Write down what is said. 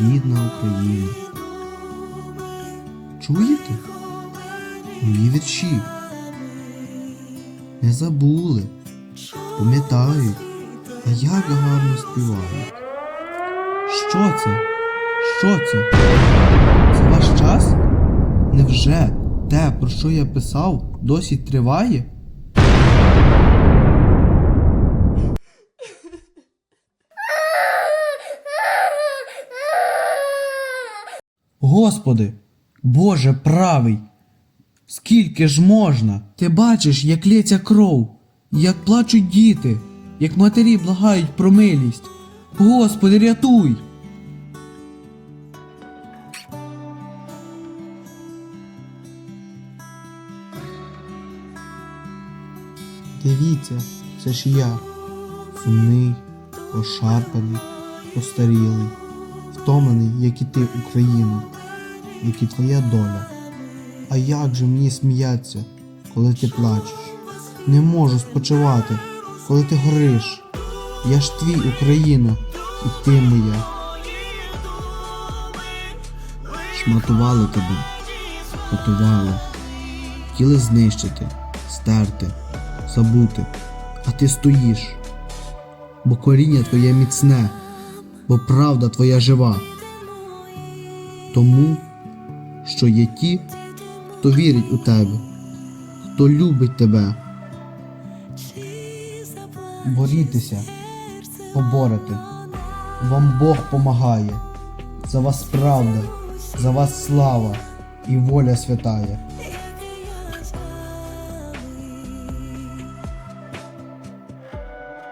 рідна Україна. Чуєте? Мої вірші. Не забули, пам'ятають, а як гарно співають. Що це? Що це? Це ваш час? Невже те, про що я писав, досі триває? Господи, Боже правий, скільки ж можна? Ти бачиш, як лється кров, як плачуть діти, як матері благають про милість. Господи, рятуй! Дивіться, це ж я, сумний, пошарпаний, постарілий, втомлений, як і ти, Україна, як і твоя доля. А як же мені сміяться, коли ти плачеш? Не можу спочивати, коли ти гориш. Я ж твій Україна, і ти моя. Шматували тебе, катували, хотіли знищити, стерти, забути, а ти стоїш, бо коріння твоє міцне, бо правда твоя жива. Тому, що є ті, хто вірить у тебе, хто любить тебе. Борітеся, поборете, вам Бог помагає. За вас правда, за вас слава і воля святая.